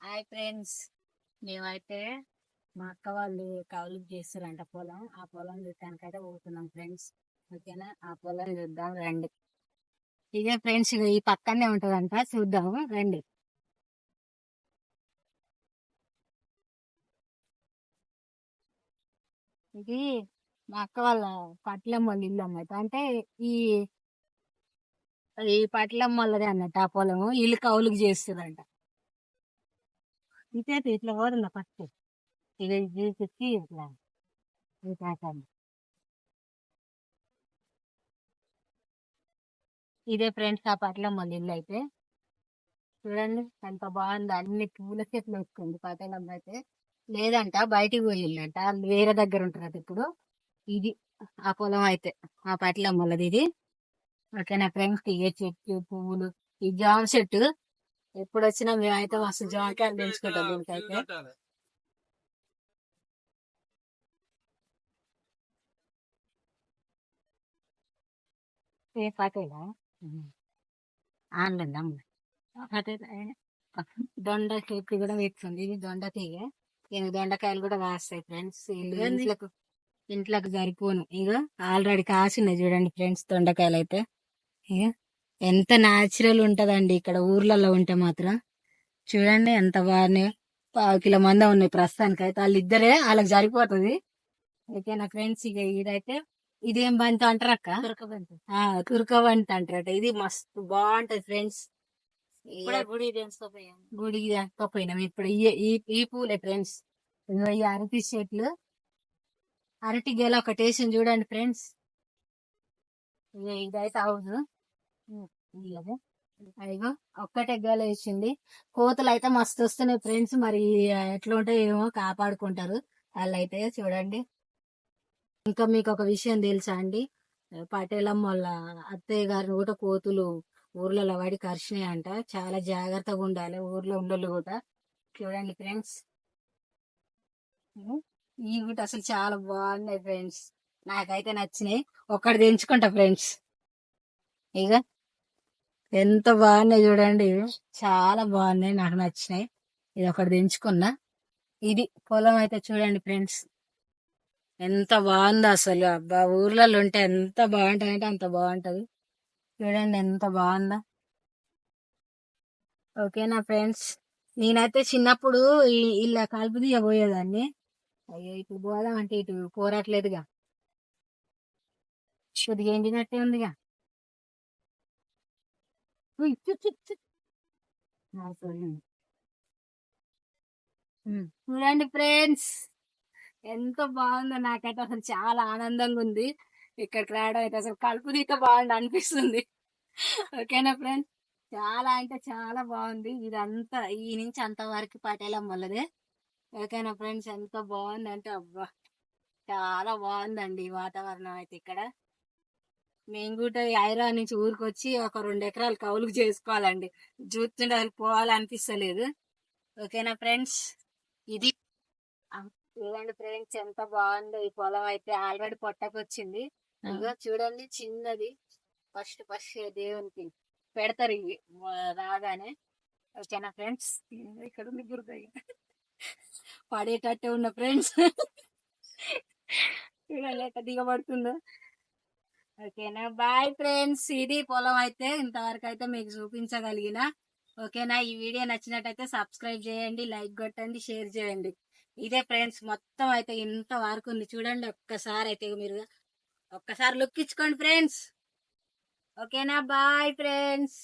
Hi friends. మేమైతే మా అక్క వాళ్ళు కౌలు చేస్తారంట పొలం. ఆ పొలం చూడటానికి అయితే పోతున్నాం ఫ్రెండ్స్. ఓకేనా? ఆ పొలం చూద్దాం రండి. ఇదే ఫ్రెండ్స్ ఈ పక్కనే ఉంటదంట. చూద్దాము రండి. ఇది మా అక్క వాళ్ళ పట్లం వాళ్ళ ఇల్లు అన్నట్టు అంటే ఈ ఈ పట్లం వాళ్ళదే అన్నట్టు ఆ పొలము. ఇల్లు కౌలుకి చేస్తారంట. ఇటే ఇట్లా పోరుందా ఫస్ట్ ఇక ఇది చూసి ఇట్లా ఇది తాకండి ఇదే ఫ్రెండ్స్ ఆ పట్ల వాళ్ళ ఇల్లు అయితే. చూడండి ఎంత బాగుంది. అన్ని పూల చెట్లు వేసుకుంది పట్టణం అయితే. లేదంట బయటికి పోయిందంట. వేరే దగ్గర ఉంటారు ఇప్పుడు. ఇది ఆ పొలం అయితే ఆ పట్ల మొలది ఇది. ఓకేనా ఫ్రెండ్స్? ఇగే చెట్టు పువ్వులు ఈ జామ చెట్టు ఎప్పుడు వచ్చినా మేమైతే మస్తు జామకాయలు పెంచుకుంటాం దీనికైతే. ఏ పాటేలా దొండ చెట్టు కూడా పెట్టుకుంది ఇది దొండ తీగ. ఇక దొండకాయలు కూడా కాస్తాయి ఫ్రెండ్స్. ఇంట్లోకి ఇంట్లోకి సరిపోను. ఇక ఆల్రెడీ కాసినాయి చూడండి ఫ్రెండ్స్ దొండకాయలు అయితే ఇక ఎంత న్యాచురల్ ఉంటదండి ఇక్కడ ఊర్లలో ఉంటే మాత్రం. చూడండి ఎంత బాగున్నాయి పావు కిలో మంది ఉన్నాయి ప్రస్తుతానికి అయితే. వాళ్ళు ఇద్దరే వాళ్ళకి సరిపోతుంది. ఓకేనా ఫ్రెండ్స్ ఇక ఇదైతే ఇదేం బంతి అంటారు అక్క? తురకబంతి తురకబంతి అంటారట. ఇది మస్తు బాగుంటది ఫ్రెండ్స్ గుడి గుడి పోయినాం ఇప్పుడు. ఈ- పూలే ఫ్రెండ్స్ ఈ అరటి చెట్లు. అరటి గెల ఒకటి వేసింది చూడండి ఫ్రెండ్స్ ఇదైతే హౌస్ అదిగో ఒక్కటే గల వేసింది. కోతులు అయితే మస్తు వస్తున్నాయి ఫ్రెండ్స్ మరి ఎట్లా ఉంటాయో ఏమో కాపాడుకుంటారు. వాళ్ళు అయితే చూడండి. ఇంకా మీకు ఒక విషయం తెలుసా అండి? పటేలమ్మ వాళ్ళ అత్తయ్య గారిని కూడా కోతులు ఊర్లలో పడి కరిచినాయి అంట చాలా జాగ్రత్తగా ఉండాలి. ఊర్లో ఉండలు కూడా. చూడండి ఫ్రెండ్స్ ఈ కూడా అసలు చాలా బాగున్నాయి ఫ్రెండ్స్ నాకైతే నచ్చినాయి. ఒక్కటి తెంచుకుంటా ఫ్రెండ్స్ ఇక ఎంత బాగున్నాయి చూడండి. చాలా బాగున్నాయి నాకు నచ్చినాయి. ఇది ఒకటి తెంచుకున్నా. ఇది పొలం అయితే చూడండి ఫ్రెండ్స్. ఎంత బాగుందో అసలు. అబ్బా ఊర్లలో ఉంటే ఎంత బాగుంటుంది అంటే అంత బాగుంటది. చూడండి ఎంత బాగుందో. ఓకేనా ఫ్రెండ్స్? నేనైతే చిన్నప్పుడు ఇలా కలుపు తీయబోయేదాన్ని అయ్యో ఇటు పోదాం అంటే ఇటు పోరాట్లేదుగా. కొద్దిగా ఎండినట్టే ఉందిగా. చూడండి. చూడండి ఫ్రెండ్స్. ఎంత బాగుందో నాకైతే అసలు చాలా ఆనందంగా ఉంది. ఇక్కడికి రావడం అయితే అసలు కలుపు తీక బాగుంది అనిపిస్తుంది. ఓకేనా ఫ్రెండ్స్? చాలా అంటే చాలా బాగుంది. ఇదంతా ఈ నుంచి అంత వరకు పటేలం వల్లదే ఓకేనా ఫ్రెండ్స్? ఎంత బాగుంది అంటే అబ్బా. చాలా బాగుందండి వాతావరణం అయితే ఇక్కడ. మేము కూడా హైదరాబాద్ నుంచి ఊరికి వచ్చి ఒక రెండు ఎకరాలు కౌలుకు చేసుకోవాలండి. చూస్తుంటే అసలు పోవాలనిపిస్తలేదు. ఓకేనా ఫ్రెండ్స్? ఇది చూడండి ఫ్రెండ్స్ ఎంత బాగుందో ఈ పొలం అయితే ఆల్రెడీ పొట్టకు వచ్చింది ఇదిగో చూడండి చిన్నది. ఫస్ట్ ఫస్ట్ దేవునికి పెడతారు ఇవి రాగానే. ఓకేనా ఫ్రెండ్స్? ఇక్కడ ఉంది గురుదయ్య పడేటట్టే ఉన్న ఫ్రెండ్స్. చూడండి ఎట్లా దిగబడుతుందో. ఓకేనా? Bye friends. ఇది పొలం అయితే ఇంతవరకు అయితే మీకు చూపించగలిగిన. ఓకేనా? ఈ వీడియో నచ్చినట్టయితే సబ్స్క్రైబ్ చేయండి లైక్ కొట్టండి షేర్ చేయండి. ఇదే ఫ్రెండ్స్ మొత్తం అయితే ఇంత వరకు ఉంది. చూడండి ఒక్కసారి అయితే మీరు ఒక్కసారి లుక్ ఇచ్చుకోండి ఫ్రెండ్స్. ఓకేనా? Bye friends.